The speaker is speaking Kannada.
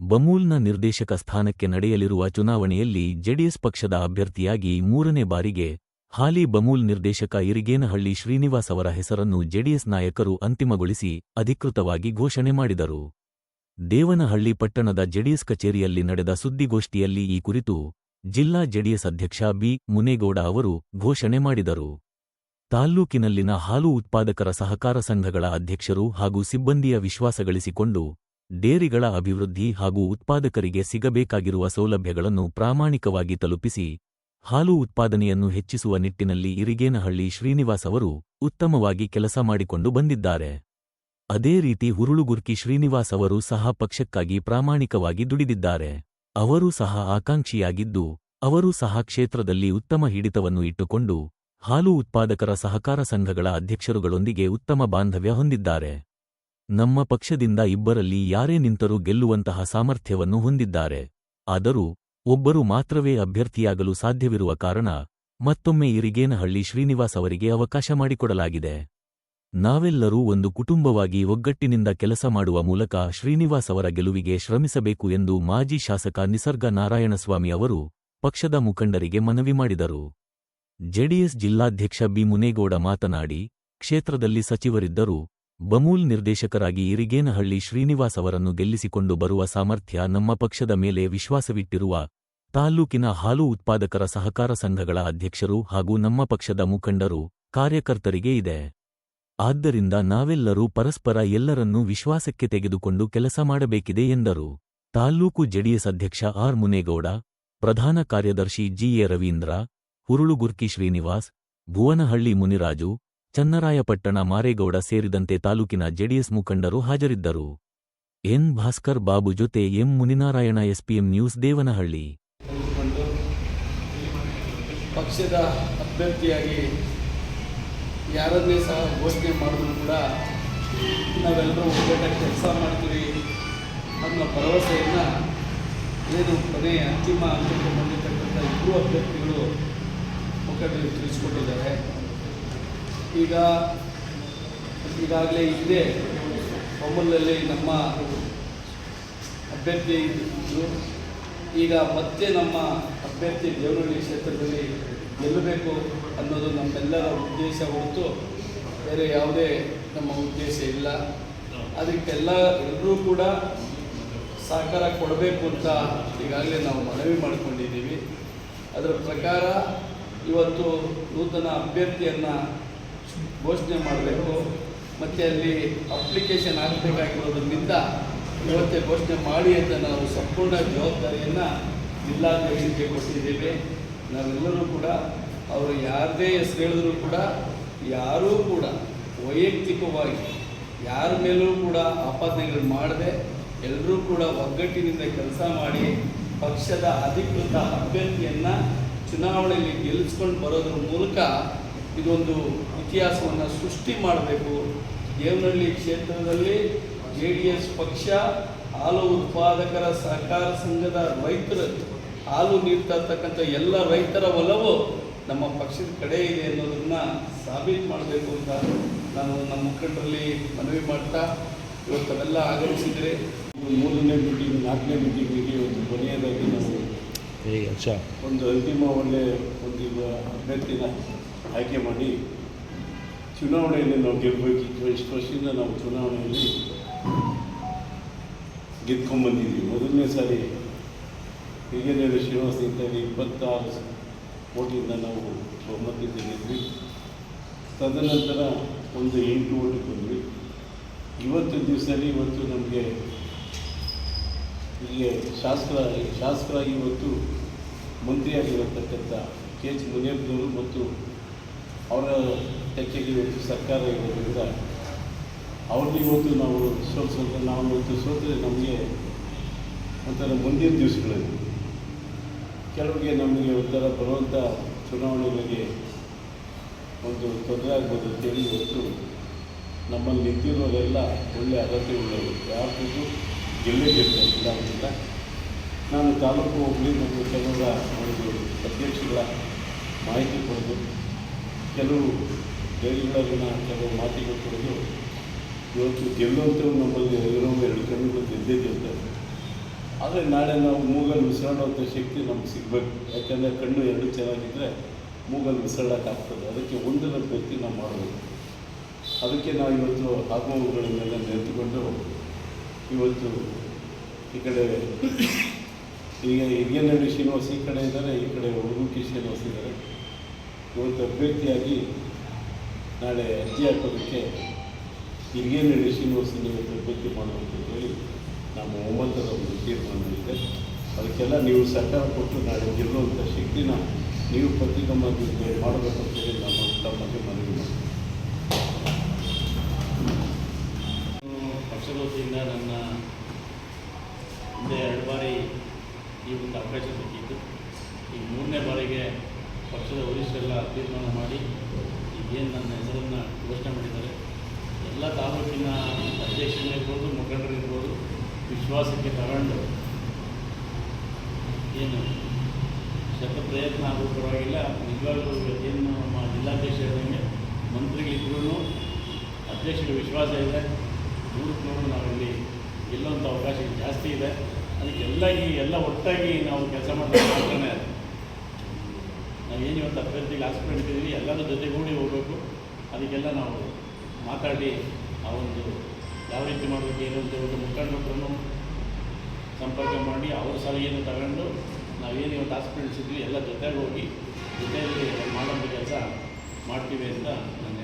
ಬಮೂಲ್ನ ನಿರ್ದೇಶಕ ಸ್ಥಾನಕ್ಕೆ ನಡೆಯಲಿರುವ ಚುನಾವಣೆಯಲ್ಲಿ ಜೆಡಿಎಸ್ ಪಕ್ಷದ ಅಭ್ಯರ್ಥಿಯಾಗಿ ಮೂರನೇ ಬಾರಿಗೆ ಹಾಲಿ ಬಮೂಲ್ ನಿರ್ದೇಶಕ ಇರಿಗೇನಹಳ್ಳಿ ಶ್ರೀನಿವಾಸ್ ಅವರ ಹೆಸರನ್ನು ಜೆಡಿಎಸ್ ನಾಯಕರು ಅಂತಿಮಗೊಳಿಸಿ ಅಧಿಕೃತವಾಗಿ ಘೋಷಣೆ ಮಾಡಿದರು. ದೇವನಹಳ್ಳಿ ಪಟ್ಟಣದ ಜೆಡಿಎಸ್ ಕಚೇರಿಯಲ್ಲಿ ನಡೆದ ಸುದ್ದಿಗೋಷ್ಠಿಯಲ್ಲಿ ಈ ಕುರಿತು ಜಿಲ್ಲಾ ಜೆಡಿಎಸ್ ಅಧ್ಯಕ್ಷ ಬಿ. ಮುನೇಗೌಡ ಅವರು ಘೋಷಣೆ ಮಾಡಿದರು. ತಾಲ್ಲೂಕಿನಲ್ಲಿನ ಹಾಲು ಉತ್ಪಾದಕರ ಸಹಕಾರ ಸಂಘಗಳ ಅಧ್ಯಕ್ಷರು ಹಾಗೂ ಸಿಬ್ಬಂದಿಯ ವಿಶ್ವಾಸ ಗಳಿಸಿಕೊಂಡು ಡೇರಿಗಳ ಅಭಿವೃದ್ಧಿ ಹಾಗೂ ಉತ್ಪಾದಕರಿಗೆ ಸಿಗಬೇಕಾಗಿರುವ ಸೌಲಭ್ಯಗಳನ್ನು ಪ್ರಾಮಾಣಿಕವಾಗಿ ತಲುಪಿಸಿ, ಹಾಲು ಉತ್ಪಾದನೆಯನ್ನು ಹೆಚ್ಚಿಸುವ ನಿಟ್ಟಿನಲ್ಲಿ ಇರಿಗೇನಹಳ್ಳಿ ಶ್ರೀನಿವಾಸ್ ಅವರು ಉತ್ತಮವಾಗಿ ಕೆಲಸ ಮಾಡಿಕೊಂಡು ಬಂದಿದ್ದಾರೆ. ಅದೇ ರೀತಿ ಹುರುಳುಗುರ್ಕಿ ಶ್ರೀನಿವಾಸ್ ಅವರು ಸಹ ಪಕ್ಷಕ್ಕಾಗಿ ಪ್ರಾಮಾಣಿಕವಾಗಿ ದುಡಿದಿದ್ದಾರೆ. ಅವರು ಸಹ ಆಕಾಂಕ್ಷಿಯಾಗಿದ್ದು, ಅವರು ಸಹ ಕ್ಷೇತ್ರದಲ್ಲಿ ಉತ್ತಮ ಹಿಡಿತವನ್ನು ಇಟ್ಟುಕೊಂಡು, ಹಾಲು ಉತ್ಪಾದಕರ ಸಹಕಾರ ಸಂಘಗಳ ಅಧ್ಯಕ್ಷರುಗಳೊಂದಿಗೆ ಉತ್ತಮ ಬಾಂಧವ್ಯ ಹೊಂದಿದ್ದಾರೆ. ನಮ್ಮ ಪಕ್ಷದಿಂದ ಇಬ್ಬರಲ್ಲಿ ಯಾರೇ ನಿಂತರೂ ಗೆಲ್ಲುವಂತಹ ಸಾಮರ್ಥ್ಯವನ್ನು ಹೊಂದಿದ್ದಾರೆ. ಆದರೂ ಒಬ್ಬರು ಮಾತ್ರವೇ ಅಭ್ಯರ್ಥಿಯಾಗಲು ಸಾಧ್ಯವಿರುವ ಕಾರಣ ಮತ್ತೊಮ್ಮೆ ಇರಿಗೇನಹಳ್ಳಿ ಶ್ರೀನಿವಾಸ್ ಅವರಿಗೆ ಅವಕಾಶ ಮಾಡಿಕೊಡಲಾಗಿದೆ. ನಾವೆಲ್ಲರೂ ಒಂದು ಕುಟುಂಬವಾಗಿ ಒಗ್ಗಟ್ಟಿನಿಂದ ಕೆಲಸ ಮಾಡುವ ಮೂಲಕ ಶ್ರೀನಿವಾಸ್ ಅವರ ಗೆಲುವಿಗೆ ಶ್ರಮಿಸಬೇಕು ಎಂದು ಮಾಜಿ ಶಾಸಕ ನಿಸರ್ಗ ನಾರಾಯಣಸ್ವಾಮಿ ಅವರು ಪಕ್ಷದ ಮುಖಂಡರಿಗೆ ಮನವಿ ಮಾಡಿದರು. ಜೆಡಿಎಸ್ ಜಿಲ್ಲಾಧ್ಯಕ್ಷ ಬಿ ಮುನೇಗೌಡ ಮಾತನಾಡಿ, ಕ್ಷೇತ್ರದಲ್ಲಿ ಸಚಿವರಿದ್ದರೂ ಬಮೂಲ್ ನಿರ್ದೇಶಕರಾಗಿ ಇರಿಗೇನಹಳ್ಳಿ ಶ್ರೀನಿವಾಸ್ ಅವರನ್ನು ಗೆಲ್ಲಿಸಿಕೊಂಡು ಬರುವ ಸಾಮರ್ಥ್ಯ ನಮ್ಮ ಪಕ್ಷದ ಮೇಲೆ ವಿಶ್ವಾಸವಿಟ್ಟಿರುವ ತಾಲ್ಲೂಕಿನ ಹಾಲು ಉತ್ಪಾದಕರ ಸಹಕಾರ ಸಂಘಗಳ ಅಧ್ಯಕ್ಷರು ಹಾಗೂ ನಮ್ಮ ಪಕ್ಷದ ಮುಖಂಡರು ಕಾರ್ಯಕರ್ತರಿಗೆ ಇದೆ. ಆದ್ದರಿಂದ ನಾವೆಲ್ಲರೂ ಪರಸ್ಪರ ಎಲ್ಲರನ್ನೂ ವಿಶ್ವಾಸಕ್ಕೆ ತೆಗೆದುಕೊಂಡು ಕೆಲಸ ಮಾಡಬೇಕಿದೆ ಎಂದರು. ತಾಲ್ಲೂಕು ಜೆಡಿಎಸ್ ಅಧ್ಯಕ್ಷ ಆರ್ ಮುನೇಗೌಡ, ಪ್ರಧಾನ ಕಾರ್ಯದರ್ಶಿ ಜಿಎ ರವೀಂದ್ರ, ಹುರುಳುಗುರ್ಕಿ ಶ್ರೀನಿವಾಸ್, ಭುವನಹಳ್ಳಿ ಮುನಿರಾಜು ಚನ್ನರಾಯಪಟ್ಟಣ ಮಾರೇಗೌಡ ಸೇರಿದಂತೆ ತಾಲೂಕಿನ ಜೆಡಿಎಸ್ ಮುಖಂಡರು ಹಾಜರಿದ್ದರು. ಎನ್ ಭಾಸ್ಕರ್ ಬಾಬು ಜೊತೆ M Muninarayana SPM news Devanahalli. ಪಕ್ಷದ ಅಭ್ಯರ್ಥಿಯಾಗಿ ಯಾರನ್ನೇ ಸಹ ಘೋಷಣೆ ಮಾಡಿದ್ರು ಕೂಡ ನಾವೆಲ್ಲರೂ ಒಗ್ಗಟ್ಟಾಗಿ ಕೆಲಸ ಮಾಡ್ತೀವಿ ಅನ್ನೋ ಭರವಸೆಯನ್ನು ಏನು ಕೊನೆ ಅಂತಿಮ ಹಂತಕ್ಕೆ ಬಂದಿರತಕ್ಕಂಥ ಇಬ್ಬರು ಅಭ್ಯರ್ಥಿಗಳು ಮುಖಂಡರು ತಿಳಿಸ್ಕೊಟ್ಟಿದ್ದಾರೆ. ಈಗ ಈಗಾಗಲೇ ಇಲ್ಲೇ ಬೊಮ್ಮಲಲ್ಲಿ ನಮ್ಮ ಅಭ್ಯರ್ಥಿ ಇದ್ದರು ಈಗ ಮತ್ತೆ ನಮ್ಮ ಅಭ್ಯರ್ಥಿ ದೇವನಹಳ್ಳಿ ಕ್ಷೇತ್ರದಲ್ಲಿ ಗೆಲ್ಲಬೇಕು ಅನ್ನೋದು ನಮ್ಮೆಲ್ಲರ ಉದ್ದೇಶ ಹೊರತು ಬೇರೆ ಯಾವುದೇ ನಮ್ಮ ಉದ್ದೇಶ ಇಲ್ಲ. ಅದಕ್ಕೆಲ್ಲ ಎಲ್ಲರೂ ಕೂಡ ಸಹಕಾರ ಕೊಡಬೇಕು ಅಂತ ಈಗಾಗಲೇ ನಾವು ಮನವಿ ಮಾಡಿಕೊಂಡಿದ್ದೀವಿ. ಅದರ ಪ್ರಕಾರ ಇವತ್ತು ನೂತನ ಅಭ್ಯರ್ಥಿಯನ್ನು ಘೋಷಣೆ ಮಾಡಬೇಕು. ಮತ್ತು ಅಲ್ಲಿ ಅಪ್ಲಿಕೇಶನ್ ಆಗಬೇಕಾಗಿರೋದ್ರಿಂದ ಇವತ್ತೇ ಘೋಷಣೆ ಮಾಡಿ ಅಂತ ನಾವು ಸಂಪೂರ್ಣ ಜವಾಬ್ದಾರಿಯನ್ನು ಜಿಲ್ಲಾಧ್ಯಕ್ಷರಿಗೆ ಕೊಟ್ಟಿದ್ದೇವೆ. ನಾವೆಲ್ಲರೂ ಕೂಡ, ಅವರು ಯಾರದೇ ಹೆಸರು ಹೇಳಿದ್ರು ಕೂಡ, ಯಾರೂ ಕೂಡ ವೈಯಕ್ತಿಕವಾಗಿ ಯಾರ ಮೇಲೂ ಕೂಡ ಆಪಾದನೆಗಳು ಮಾಡದೆ ಎಲ್ಲರೂ ಕೂಡ ಒಗ್ಗಟ್ಟಿನಿಂದ ಕೆಲಸ ಮಾಡಿ ಪಕ್ಷದ ಅಧಿಕೃತ ಅಭ್ಯರ್ಥಿಯನ್ನು ಚುನಾವಣೆಯಲ್ಲಿ ಗೆಲ್ಲಿಸ್ಕೊಂಡು ಬರೋದ್ರ ಮೂಲಕ ಇದೊಂದು ಇತಿಹಾಸವನ್ನು ಸೃಷ್ಟಿ ಮಾಡಬೇಕು. ದೇವನಹಳ್ಳಿ ಕ್ಷೇತ್ರದಲ್ಲಿ ಜೆ ಡಿ ಎಸ್ ಪಕ್ಷ ಹಾಲು ಉತ್ಪಾದಕರ ಸಹಕಾರ ಸಂಘದ ರೈತರು ಹಾಲು ನೀಡ್ತಾ ಇರ್ತಕ್ಕಂಥ ಎಲ್ಲ ರೈತರ ಒಲವು ನಮ್ಮ ಪಕ್ಷದ ಕಡೆ ಇದೆ ಅನ್ನೋದನ್ನು ಸಾಬೀತು ಮಾಡಬೇಕು ಅಂತ ನಾನು ನಮ್ಮ ಮುಖಂಡರಲ್ಲಿ ಮನವಿ ಮಾಡ್ತಾ ಇವತ್ತವೆಲ್ಲ ಆಗಮಿಸಿದರೆ ಮೂರನೇ ಮೀಟಿಂಗ್ ನಾಲ್ಕನೇ ಮೀಟಿಂಗಿಗೆ ಒಂದು ಕೊನೆಯದಾಗಿ ನಾವು ಒಂದು ಅಂತಿಮ ಒಳ್ಳೆಯ ಒಂದು ಈಗ ಅಭ್ಯರ್ಥಿನ ಆಯ್ಕೆ ಮಾಡಿ ಚುನಾವಣೆಯಲ್ಲಿ ನಾವು ಗೆಲ್ಲಬೇಕಿತ್ತು ಇಷ್ಟು ವರ್ಷದಿಂದ ನಾವು ಚುನಾವಣೆಯಲ್ಲಿ ಗೆದ್ಕೊಂಡ್ಬಂದಿದ್ದೀವಿ ಮೊದಲನೇ ಸಾರಿ ಹಿರಿಯನೇರು ಶ್ರೀನಿವಾಸ ಇದ್ದಾಗ ಇಪ್ಪತ್ತಾರು ಓಟಿಂದ ನಾವು ಬಹುಮತದಿಂದ ಗೆದ್ವಿ. ತದನಂತರ ಒಂದು ಎಂಟು ಓಟಿಗೆ ಬಂದ್ವಿ. ಇವತ್ತು ದಿವಸದಲ್ಲಿ ಇವತ್ತು ನಮಗೆ ಹೀಗೆ ಶಾಸಕರ ಶಾಸಕರಾಗಿ ಇವತ್ತು ಮಂತ್ರಿಯಾಗಿರತಕ್ಕಂಥ ಕೆ ಎಚ್ ಮುನಿಯಪ್ಪನವರು ಮತ್ತು ಅವರ ತೆಕ್ಕೆಗೆ ಇವತ್ತು ಸರ್ಕಾರ ಇರೋದ್ರಿಂದ ಅವ್ರನ್ನ ಇವತ್ತು ನಾವು ಸೋಲ್ಸೋದು ನಾವು ಇವತ್ತು ಸೋತರೆ ನಮಗೆ ಒಂಥರ ಮುಂದಿನ ದಿವಸಗಳಲ್ಲಿ ಕೆಲವರಿಗೆ ನಮಗೆ ಒಂಥರ ಬರುವಂಥ ಚುನಾವಣೆಗಳಿಗೆ ಒಂದು ತೊಂದರೆ ಆಗ್ಬೋದು ಅಂತೇಳಿ ಇವತ್ತು ನಮ್ಮಲ್ಲಿ ನಿಂತಿರೋರೆಲ್ಲ ಒಳ್ಳೆ ಅರ್ಹತೆ ಉಳ್ಳವರು ಯಾರಿಗೂ ಗೆಲ್ಲೇ ಇಲ್ಲ ನಾನು ತಾಲೂಕು ಹೋಗಲಿ ಮತ್ತು ಕೆಲವರ ಒಂದು ಅಧ್ಯಕ್ಷಗಳ ಮಾಹಿತಿ ಕೊಡೋದು. ಕೆಲವು ಜೈಲುಗಳಲ್ಲಿನ ಕೆಲವು ಮಾತಿಗಳು ಕೊಡೋದು. ಇವತ್ತು ಗೆಲ್ಲುವಂಥವು ನಮ್ಮಲ್ಲಿ ಎಲ್ಲರೂ ಎರಡು ಕಣ್ಣುಗಳು ಗೆದ್ದೇ ಗೆಲ್ತಾರೆ ಆದರೆ ನಾಳೆ ನಾವು ಮೂಗಲ್ಲಿ ಉಸಿರಾಡುವಂಥ ಶಕ್ತಿ ನಮ್ಗೆ ಸಿಗಬೇಕು. ಯಾಕೆಂದರೆ ಕಣ್ಣು ಎರಡು ಚೆನ್ನಾಗಿದ್ದರೆ ಮೂಗಲ್ಲಿ ಉಸಿರಾಡೋಕ್ಕಾಗ್ತದೆ ಅದಕ್ಕೆ ಒಂದರ ಪ್ರಯತ್ನ ನಾವು ಮಾಡಬೇಕು. ಅದಕ್ಕೆ ನಾವು ಇವತ್ತು ಆತ್ಮಗಳನ್ನೆಲ್ಲ ನೆರೆದುಕೊಂಡು ಇವತ್ತು ಈ ಕಡೆ ಈಗ ಹಿರಿಯನಹಳ್ಳಿ ಶ್ರೀನಿವಾಸ್ ಈ ಕಡೆ ಇದ್ದಾರೆ, ಈ ಕಡೆ ಹುಡುಗಿ ಶ್ರೀನಿವಾಸ್ ಇದ್ದಾರೆ. ಇವತ್ತು ಅಭ್ಯರ್ಥಿಯಾಗಿ ನಾಳೆ ಅರ್ಜಿ ಹಾಕೋದಕ್ಕೆ ಹಿರಿಯನಹಳ್ಳಿ ಶ್ರೀನಿವಾಸನ ಇವತ್ತು ಅಭ್ಯರ್ಥಿ ಹೇಳಿ ನಮ್ಮ ಒಮ್ಮತದ ಒಂದು ತೀರ್ಮಾನ ಇದೆ ಅದಕ್ಕೆಲ್ಲ ನೀವು ಸರ್ಕಾರ ಕೊಟ್ಟು ನಾಳೆ ಗೆಲ್ಲುವಂಥ ಶಕ್ತಿನ ನೀವು ಪತ್ರಿಕಾ ಮಾಧ್ಯಮದಲ್ಲಿ ಮಾಡಬೇಕು ಅಂತ ಹೇಳಿ ನಮ್ಮ ತಮಗೆ ಮನವಿ ತೀರ್ಮಾನ ಮಾಡಿ ಈಗೇನು ನನ್ನ ಹೆಸರನ್ನು ಘೋಷಣೆ ಮಾಡಿದ್ದಾರೆ. ಎಲ್ಲ ತಾಲೂಕಿನ ಅಧ್ಯಕ್ಷರಿರ್ಬೋದು ಮುಖಂಡರಿರ್ಬೋದು ವಿಶ್ವಾಸಕ್ಕೆ ತಗೊಂಡು ಏನು ಶತ ಪ್ರಯತ್ನ ಆಗೋ ಪರವಾಗಿಲ್ಲ. ನಿಜವಾಗ್ಲೂ ಏನು ನಮ್ಮ ಜಿಲ್ಲಾಧ್ಯಕ್ಷ ಹೇಳಿದಂಗೆ ಮಂತ್ರಿಗಳಿದ್ರೂ ಅಧ್ಯಕ್ಷರಿಗೆ ವಿಶ್ವಾಸ ಇದೆ. ನೂರಕ್ಕೆ ನೂರು ನಾವಿಲ್ಲಿ ಗೆಲ್ಲುವಂಥ ಅವಕಾಶ ಜಾಸ್ತಿ ಇದೆ. ಅದಕ್ಕೆಲ್ಲ ಈ ಎಲ್ಲ ಒಟ್ಟಾಗಿ ನಾವು ಕೆಲಸ ಮಾತ್ರನೇ ಅದು ಏನೇ ಒಂದು ಅಭ್ಯರ್ಥಿಗೆ ಆಸ್ಪಿರೆಂಟ್ ಇದ್ದೀವಿ ಎಲ್ಲರೂ ಜೊತೆಗೂಡಿ ಹೋಗಬೇಕು. ಅದಕ್ಕೆಲ್ಲ ನಾವು ಮಾತಾಡಿ ಆ ಒಂದು ಯಾವ ರೀತಿ ಮಾಡಬೇಕು ಏನು ಅಂತ ಒಂದು ಮುಖಂಡರನ್ನು ಸಂಪರ್ಕ ಮಾಡಿ, ಅವ್ರ ಸಲಹೆಯನ್ನು ತಗೊಂಡು ನಾವೇನು ಇವತ್ತು ಆಸ್ಪತ್ರೆಗೆ ಇದ್ವಿ ಎಲ್ಲ ಜೊತೆಗೆ ಹೋಗಿ, ಜೊತೆಯಲ್ಲಿ ಮಾಡೋಂಥ ಕೆಲಸ ಮಾಡ್ತೀವಿ ಅಂತ ನನ್ನ